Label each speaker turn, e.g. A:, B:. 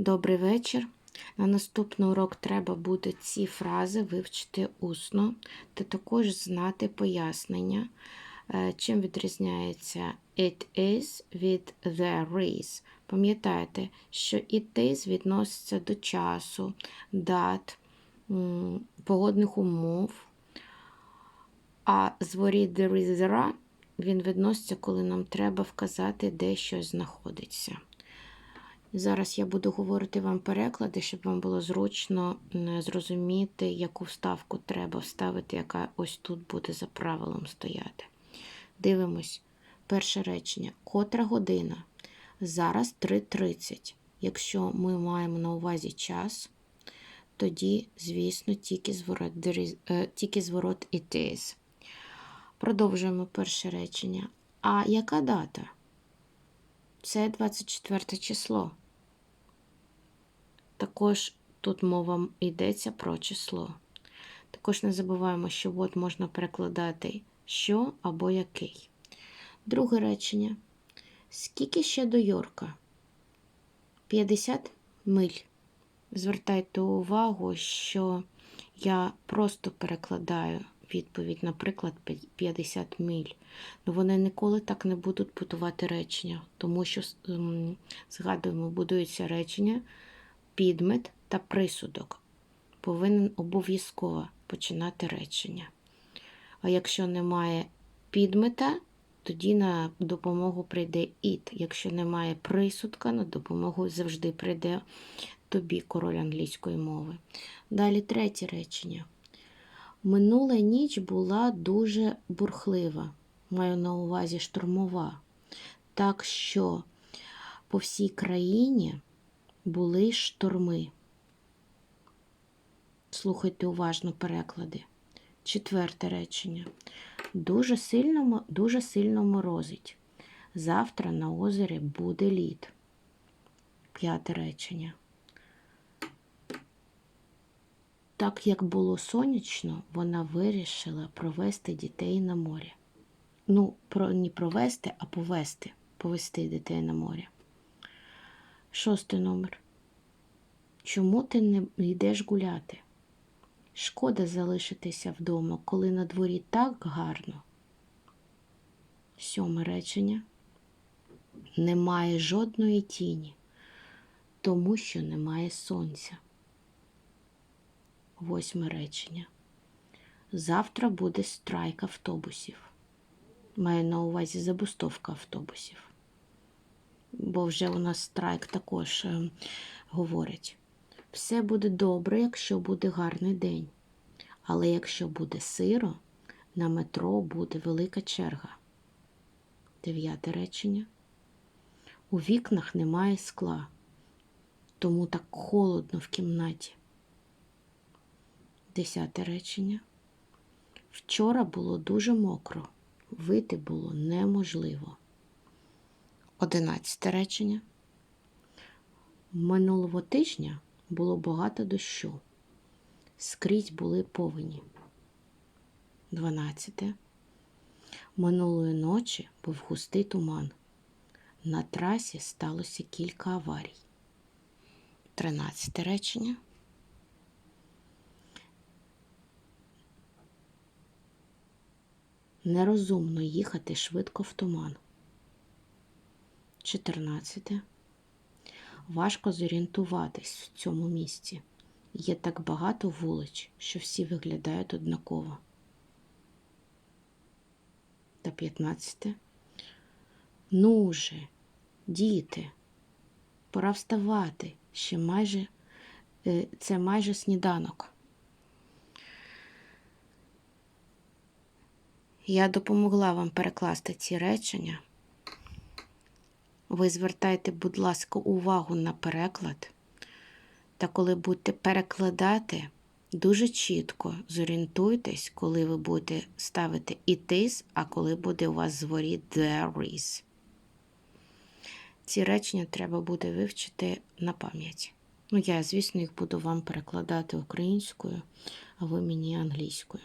A: Добрий вечір. На наступний урок треба буде ці фрази вивчити усно та також знати пояснення, е, чим відрізняється it is від there is. Пам'ятайте, що it is відноситься до часу, дат, погодних умов, а зворіт there is there він відноситься, коли нам треба вказати, де щось знаходиться. Зараз я буду говорити вам переклади, щоб вам було зручно зрозуміти, яку вставку треба вставити, яка ось тут буде за правилом стояти. Дивимось. Перше речення. Котра година? Зараз 3.30. Якщо ми маємо на увазі час, тоді, звісно, тільки зворот, е, тільки зворот it is. Продовжуємо перше речення. А яка дата? Це 24 число. Також тут мова йдеться про число. Також не забуваємо, що от можна перекладати що або який. Друге речення. Скільки ще до Йорка? 50 миль. Звертайте увагу, що я просто перекладаю відповідь, наприклад, 50 миль. Ну, вони ніколи так не будуть будувати речення, тому що, згадуємо, будується речення, підмет та присудок. Повинен обов'язково починати речення. А якщо немає підмета, тоді на допомогу прийде it. Якщо немає присудка, на допомогу завжди прийде тобі король англійської мови. Далі третє речення. Минула ніч була дуже бурхлива, маю на увазі штурмова, так що по всій країні були шторми. Слухайте уважно переклади. Четверте речення. Дуже сильно, дуже сильно морозить. Завтра на озері буде лід. П'яте речення. Так як було сонячно, вона вирішила провести дітей на море. Ну, про, не провести, а повести. Повести дітей на море. Шостий номер. Чому ти не йдеш гуляти? Шкода залишитися вдома, коли на дворі так гарно. Сьоме речення. Немає жодної тіні, тому що немає сонця. Восьме речення. Завтра буде страйк автобусів. Маю на увазі забустовка автобусів. Бо вже у нас страйк також е, говорить. Все буде добре, якщо буде гарний день. Але якщо буде сиро, на метро буде велика черга. Дев'яте речення. У вікнах немає скла, тому так холодно в кімнаті. Десяте речення. Вчора було дуже мокро, вийти було неможливо. Одинадцяте речення. Минулого тижня було багато дощу. Скрізь були повені. Дванадцяте. Минулої ночі був густий туман. На трасі сталося кілька аварій. Тринадцяте речення. Нерозумно їхати швидко в туман. 14. Важко зорієнтуватись в цьому місці. Є так багато вулиць, що всі виглядають однаково. Та 15. Ну же, діти, пора вставати. Ще майже е, це майже сніданок. Я допомогла вам перекласти ці речення. Ви звертайте, будь ласка, увагу на переклад. Та коли будете перекладати, дуже чітко зорієнтуйтесь, коли ви будете ставити it а коли буде у вас зворіт there is. Ці речення треба буде вивчити на пам'ять. Ну, я, звісно, їх буду вам перекладати українською, а ви мені англійською.